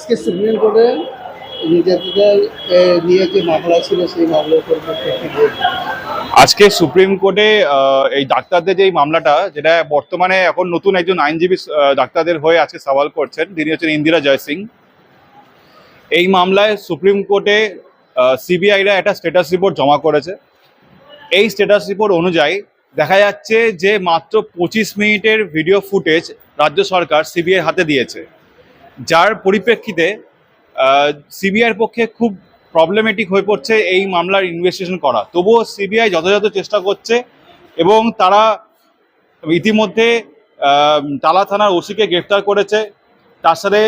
আজকে সুপ্রিম কোর্টে নির্যাতিতার নিয়ে যে মামলা ছিল, সেই মামলার আজকে সুপ্রিম কোর্টে এই ডাক্তারদের যে মামলাটা, যেটা বর্তমানে এখন নতুন একজন আইনজীবী ডাক্তারদের হয়ে আজকে সওয়াল করছেন, তিনি হচ্ছেন ইন্দিরা জয়সিং এই মামলায় সুপ্রিম কোর্টে সিবিআইরা একটা স্ট্যাটাস রিপোর্ট জমা করেছে। এই স্ট্যাটাস রিপোর্ট অনুযায়ী দেখা যাচ্ছে যে মাত্র পঁচিশ মিনিটের ভিডিও ফুটেজ রাজ্য সরকার সিবিআই হাতে দিয়েছে। যার পরিপ্রেক্ষিতে সিবিআইয়ের পক্ষে খুব প্রবলেমেটিক হয়ে পড়ছে এই মামলার ইনভেস্টিগেশন করা। তবুও সিবিআই যথাযথ চেষ্টা করছে এবং তারা ইতিমধ্যে টালা থানার ওসিকে গ্রেফতার করেছে। তার সাথে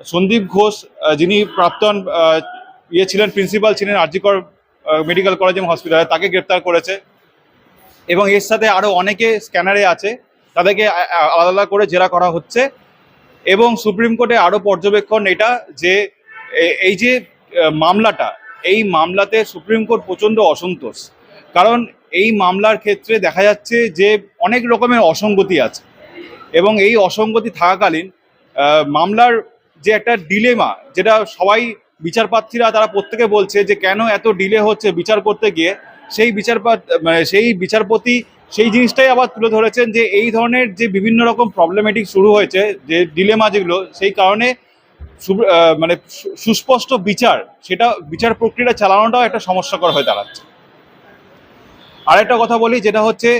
সন্দীপ ঘোষ যিনি প্রাক্তন ইয়ে ছিলেন প্রিন্সিপাল ছিলেন আরজিকর মেডিকেল কলেজ এবং হসপিটালে তাকে গ্রেফতার করেছে। এবং এর সাথে আরও অনেকে স্ক্যানারে আছে। তাদেরকে আলাদা করে জেরা করা হচ্ছে। এবং সুপ্রিম কোর্টে আরও পর্যবেক্ষণ এটা যে এই যে মামলাটা, এই মামলাতে সুপ্রিম কোর্ট প্রচণ্ড অসন্তোষ। কারণ এই মামলার ক্ষেত্রে দেখা যাচ্ছে যে অনেক রকমের অসঙ্গতি আছে। এবং এই অসঙ্গতি থাকাকালীন মামলার যে একটা ডিলেমা, যেটা সবাই বিচারপ্রার্থীরা, তারা প্রত্যেকে বলছে যে কেন এত ডিলে হচ্ছে বিচার করতে গিয়ে সেই বিচারপাত মানে সেই বিচারপতি সেই জিনিসটাই আবার তুলে ধরেছেন যে এই ধরনের যে বিভিন্ন রকম প্রবলেমেটিক শুরু হয়েছে, যে ডিলেমা যেগুলো, সেই কারণে মানে সুস্পষ্ট বিচার, সেটা বিচার প্রক্রিয়াটা চালানোটাও একটা সমস্যাকর হয়ে দাঁড়াচ্ছে। আরেকটা কথা বলি, যেটা হচ্ছে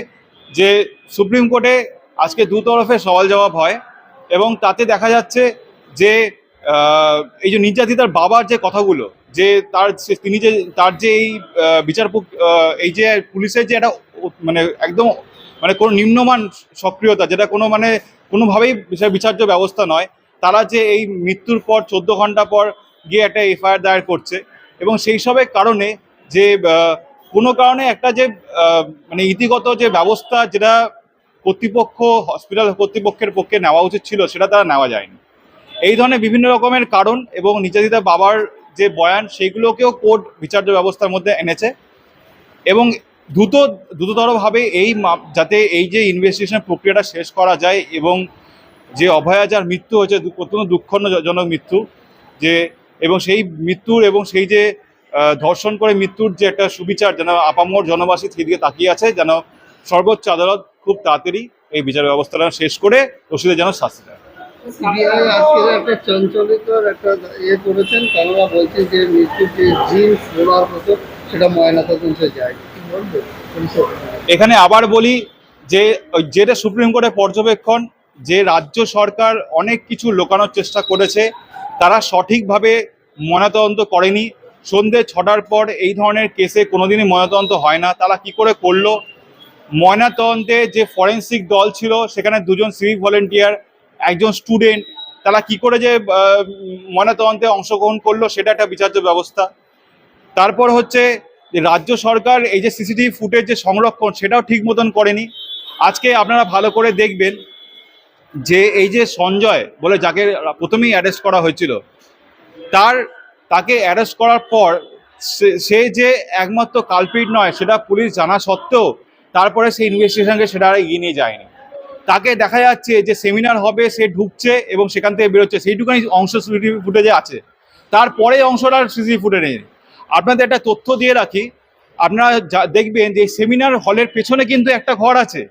যে সুপ্রিম কোর্টে আজকে দু তরফে সওয়াল জবাব হয় এবং তাতে দেখা যাচ্ছে যে এই যে নির্যাতিতার বাবার যে কথাগুলো, যে তার তিনি যে তার যে এই বিচার এই যে পুলিশের যে একটা মানে একদম মানে কোনো নিম্নমান সক্রিয়তা, যেটা কোনো মানে কোনোভাবেই বিচার্য ব্যবস্থা নয়, তারা যে এই মৃত্যুর পর চোদ্দ ঘণ্টা পর গিয়ে একটা এফআইআর দায়ের করছে এবং সেই সবের কারণে যে কোনো কারণে একটা যে মানে ইতিগত যে ব্যবস্থা যেটা কর্তৃপক্ষ, হসপিটাল কর্তৃপক্ষের পক্ষে নেওয়া উচিত ছিল, সেটা তারা নেওয়া যায়নি। এই ধরনের বিভিন্ন রকমের কারণ এবং নির্যাতিতা বাবার যে বয়ান, সেইগুলোকেও কোর্ট বিচার্য ব্যবস্থার মধ্যে এনেছে। এবং দ্রুত, দ্রুততরভাবে এই যাতে এই যে ইনভেস্টিগেশন প্রক্রিয়াটা শেষ করা যায় এবং যে অভয়া যার মৃত্যু হয়েছে অত্যন্ত দুঃখজনক মৃত্যু, যে এবং সেই মৃত্যুর এবং সেই যে ধর্ষণ করে মৃত্যুর যে একটা সুবিচার যেন আপামর জনবাসী সেদিকে তাকিয়ে আছে, যেন সর্বোচ্চ আদালত খুব তাড়াতাড়ি এই বিচার ব্যবস্থাটা শেষ করে দোষীদের যেন শাস্তি দেয়। সিবিআই আজকে একটা একটা ইয়ে করেছেন তারা বলছেন যে মৃত্যুর যে জিন্স হতো সেটা যায়। এখানে আবার বলি যে যেটা সুপ্রিম কোর্টের পর্যবেক্ষণ, যে রাজ্য সরকার অনেক কিছু লোকানোর চেষ্টা করেছে, তারা সঠিকভাবে ময়নাতদন্ত করেনি। সন্ধে ছটার পর এই ধরনের কেসে কোনোদিনই ময়নাতদন্ত হয় না। তারা কি করে করল? ময়নাতদন্তে যে ফরেন্সিক দল ছিল, সেখানে দুজন সিভিক ভলেন্টিয়ার একজন স্টুডেন্ট তারা কি করে যে ময়নাতদন্তে অংশগ্রহণ করল, সেটা একটা বিচার্য ব্যবস্থা। তারপর হচ্ছে, রাজ্য সরকার এই যে সিসিটিভি ফুটেজ যে সংরক্ষণ, সেটাও ঠিক মতন করেনি। আজকে আপনারা ভালো করে দেখবেন যে এই যে সঞ্জয় বলে যাকে প্রথমেই অ্যারেস্ট করা হয়েছিল, তার, তাকে অ্যারেস্ট করার পর সে যে একমাত্র কালপিট নয়, সেটা পুলিশ জানা সত্ত্বেও তারপরে সেই ইনভেস্টিগেশনকে সেটা আর এগিয়ে নিয়ে যায়নি। তাকে দেখা যাচ্ছে যে সেমিনার হবে, সে ঢুকছে এবং সেখান থেকে বেরোচ্ছে। সেইটুখানি অংশ সিসিটিভি ফুটেজে আছে। তারপরে অংশটা সিসিটিভি ফুটে নেই। আপনাদের একটা তথ্য দিয়ে রাখি। আপনারা দেখবেন যে সেমিনার হলের পেছনে কিন্তু একটা ঘর আছে।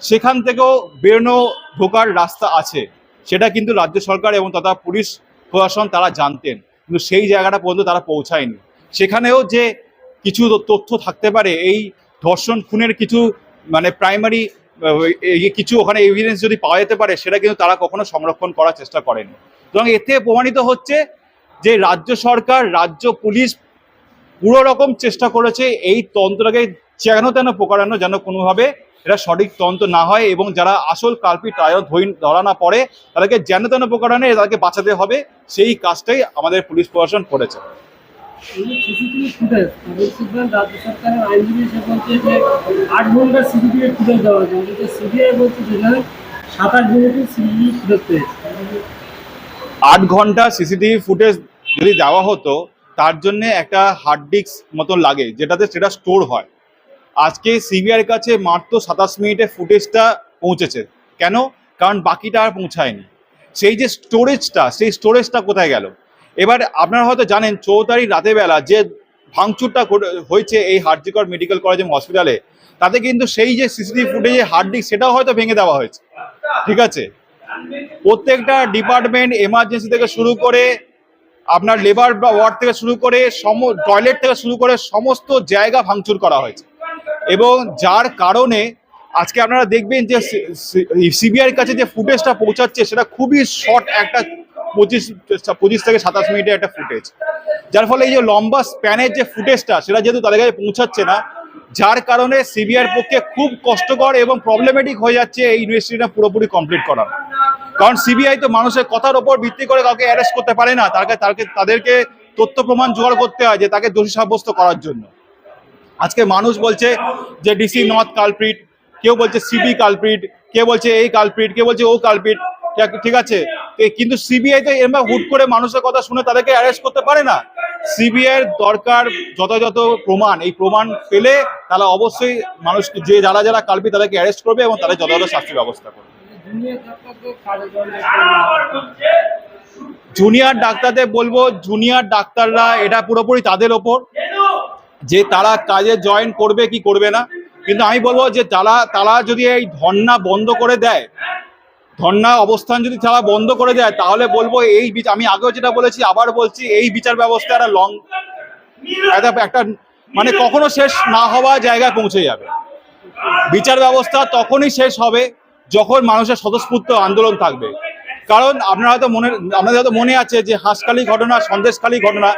সেখান থেকেও বেরোনো, ঢোকার রাস্তা আছে। সেটা কিন্তু রাজ্য সরকার এবং তথা পুলিশ প্রশাসন তারা জানতেন। কিন্তু সেই জায়গাটা পর্যন্ত তারা পৌঁছায়নি। সেখানেও যে কিছু তথ্য থাকতে পারে, এই ধর্ষণ, খুনের কিছু মানে প্রাইমারি কিছু ওখানে এভিডেন্স যদি পাওয়া যেতে পারে, সেটা কিন্তু তারা কখনো সংরক্ষণ করার চেষ্টা করেনি। সুতরাং এতে প্রমাণিত হচ্ছে যে রাজ্য সরকার, রাজ্য পুলিশ পুরো রকম চেষ্টা করেছে এই তন্ত্রটাকে যেন তেন প্রকারানো, যেন কোনোভাবে এটা সঠিক তন্ত্র না হয় এবং যারা আসল কালপিট রায় ধরি- ধরা না পড়ে, তাদেরকে যেন তেন প্রকারানে তাদেরকে বাঁচাতে হবে। সেই কাজটাই আমাদের পুলিশ প্রশাসন করেছে। আট আট ঘণ্টা সিসিটিভি ফুটেজ যদি দেওয়া হতো, তার জন্য একটা হার্ড ডিস্ক মতো লাগে, যেটাতে সেটা স্টোর হয়। আজকে সিবিআইয়ের কাছে মাত্র সাতাশ মিনিটে ফুটেজটা পৌঁছেছে। কেন? কারণ বাকিটা আর পৌঁছায়নি। সেই যে স্টোরেজটা সেই স্টোরেজটা কোথায় গেল? এবার আপনারা হয়তো জানেন চৌতারি রাতের বেলা যে ভাঙচুরটা হয়েছে এই হার্জিকর মেডিকেল কলেজ এবং হসপিটালে, তাতে কিন্তু সেই যে সিসিটিভি ফুটেজে হার্ড ডিস্ক, সেটাও হয়তো ভেঙে দেওয়া হয়েছে। ঠিক আছে? প্রত্যেকটা ডিপার্টমেন্ট এমার্জেন্সি থেকে শুরু করে, আপনার লেবার বা ওয়ার্ড থেকে শুরু করে, সম টয়লেট থেকে শুরু করে সমস্ত জায়গা ভাঙচুর করা হয়েছে। এবং যার কারণে আজকে আপনারা দেখবেন যে সিবিআইয়ের কাছে যে ফুটেজটা পৌঁছাচ্ছে, সেটা খুবই শর্ট একটা পঁচিশ পঁচিশ থেকে সাতাশ মিনিটের একটা ফুটেজ। যার ফলে এই যে লম্বা স্প্যানের যে ফুটেজটা, সেটা যেহেতু তাদের কাছে পৌঁছাচ্ছে না, যার কারণে সিবিআইয়ের পক্ষে খুব কষ্টকর এবং প্রবলেমেটিক হয়ে যাচ্ছে এই ইনভেস্টিগেশনটা পুরোপুরি কমপ্লিট করা কারণ সিবিআই তো মানুষের কথার ওপর ভিত্তি করে কাউকে অ্যারেস্ট করতে পারে না, তাকে তাকে তাদেরকে তথ্য প্রমাণ জোগাড় করতে হয় যে তাকে দোষী সাব্যস্ত করার জন্য। আজকে মানুষ বলছে যে ডিসি নর্থ কালপ্রিট কেউ বলছে সিবি কালপ্রিট কেউ বলছে এই কালপ্রিট কেউ বলছে ও কালপ্রিট ঠিক আছে? কিন্তু সিবিআই তো এরকম হুট করে মানুষের কথা শুনে তাদেরকে অ্যারেস্ট করতে পারে না। সিবিআই এর দরকার যথাযথ প্রমাণ, এই প্রমাণ পেলে তারা অবশ্যই মানুষকে, যে যারা যারা কালপ্রিট তাদেরকে অ্যারেস্ট করবে এবং তাদের যথাযথ শাস্তির ব্যবস্থা করবে। জুনিয়র ডাক্তারদের বলব জুনিয়র ডাক্তাররা এটা পুরোপুরি তাদের ওপর। যে তারা কাজে জয়েন করবে কি করবে না। কিন্তু আমি বলব যে তারা তারা যদি এই ধর্না বন্ধ করে দেয় ধর্না অবস্থান যদি তারা বন্ধ করে দেয়, তাহলে বলব এই আমি আগেও যেটা বলেছি, আবার বলছি এই বিচার ব্যবস্থা একটা লং একটা একটা মানে কখনো শেষ না হওয়া জায়গায় পৌঁছে যাবে। বিচার ব্যবস্থা তখনই শেষ হবে যখন মানুষের স্বতঃস্ফূর্ত আন্দোলন থাকবে। কারণ আপনারা হয়তো মনে আপনাদের হয়তো মনে আছে যে হাঁসখালি ঘটনা, সন্দেশখালি ঘটনা,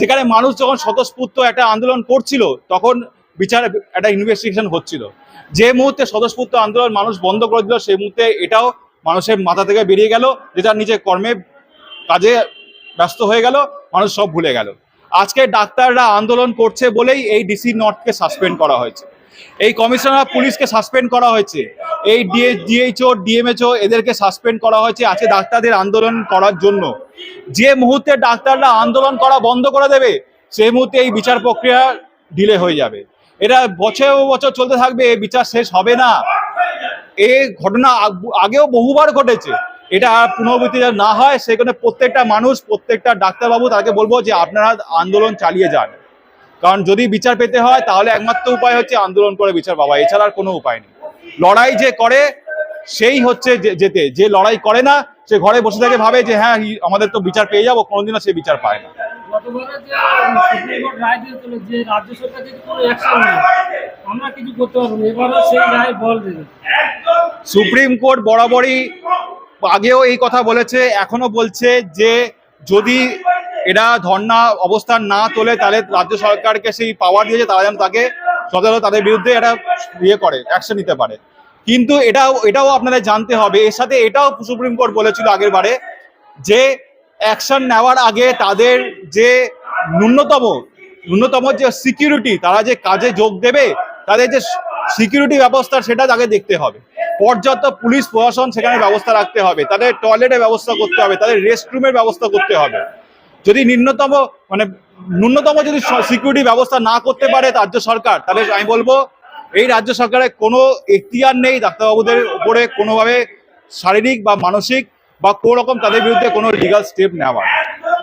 যেখানে মানুষ যখন স্বতঃস্ফূর্ত একটা আন্দোলন করছিল, তখন বিচার একটা ইনভেস্টিগেশন হচ্ছিল। যে মুহূর্তে স্বতঃস্ফূর্ত আন্দোলন মানুষ বন্ধ করে দিল, সেই মুহূর্তে এটাও মানুষের মাথা থেকে বেরিয়ে গেল, যেটা নিজের কর্মে, কাজে ব্যস্ত হয়ে গেল, মানুষ সব ভুলে গেল। আজকে ডাক্তাররা আন্দোলন করছে বলেই এই ডিসি নর্থকে সাসপেন্ড করা হয়েছে। এই কমিশনার পুলিশকে সাসপেন্ড করা হয়েছে। এই ডিএ, ডিএইচও ডিএমএচও এদেরকে সাসপেন্ড করা হয়েছে আজকে ডাক্তারদের আন্দোলন করার জন্য। যে মুহূর্তে ডাক্তাররা আন্দোলন করা বন্ধ করে দেবে সেই মুহূর্তে এই বিচার প্রক্রিয়া ডিলে হয়ে যাবে। এটা বছর বছর চলতে থাকবে, এই বিচার শেষ হবে না। এই ঘটনা আগেও বহুবার ঘটেছে। এটা পুনরাবৃত্তি না হয়, সেখানে প্রত্যেকটা মানুষ, প্রত্যেকটা ডাক্তারবাবু তাকে বলব যে আপনারা আন্দোলন চালিয়ে যান। কারণ যদি বিচার পেতে হয়, তাহলে একমাত্র উপায় হচ্ছে আন্দোলন করে বিচার পাওয়া। এছাড়া আর কোনো উপায় নেই। লড়াই যে করে, সেই হচ্ছে যেতে। যে লড়াই করে না, সে ঘরে বসে থেকে, ভাবে যে হ্যাঁ আমাদের তো বিচার পেয়ে যাব, কোনোদিনও সে বিচার পায় না। সুপ্রিম কোর্ট বরাবরই আগেও এই কথা বলেছে এখনও বলছে যে যদি এরা ধর্ণা অবস্থান না তোলে, তাহলে রাজ্য সরকারকে সেই পাওয়ার দিয়েছে তারা যেন তাকে সচরাচর তাদের বিরুদ্ধে এটা ইয়ে করে অ্যাকশন নিতে পারে। কিন্তু এটাও এটাও আপনাদের জানতে হবে। এর সাথে এটাও সুপ্রিম কোর্ট বলেছিল আগের বারে যে অ্যাকশন নেওয়ার আগে তাদের যে ন্যূনতম ন্যূনতম যে সিকিউরিটি তারা যে কাজে যোগ দেবে, তাদের যে সিকিউরিটি ব্যবস্থা সেটা তাকে দেখতে হবে। পর্যাপ্ত পুলিশ প্রশাসন সেখানে ব্যবস্থা রাখতে হবে, তাদের টয়লেটের ব্যবস্থা করতে হবে, তাদের রেস্টরুমের ব্যবস্থা করতে হবে। যদি নিম্নতম মানে ন্যূনতম যদি সিকিউরিটি ব্যবস্থা না করতে পারে রাজ্য সরকার, তাহলে আমি বলব, এই রাজ্য সরকারের কোনো এখতিয়ার নেই ডাক্তারবাবুদের উপরে কোনোভাবে শারীরিক বা মানসিক বা কোনো রকম তাদের বিরুদ্ধে কোনো লিগাল স্টেপ নেওয়ার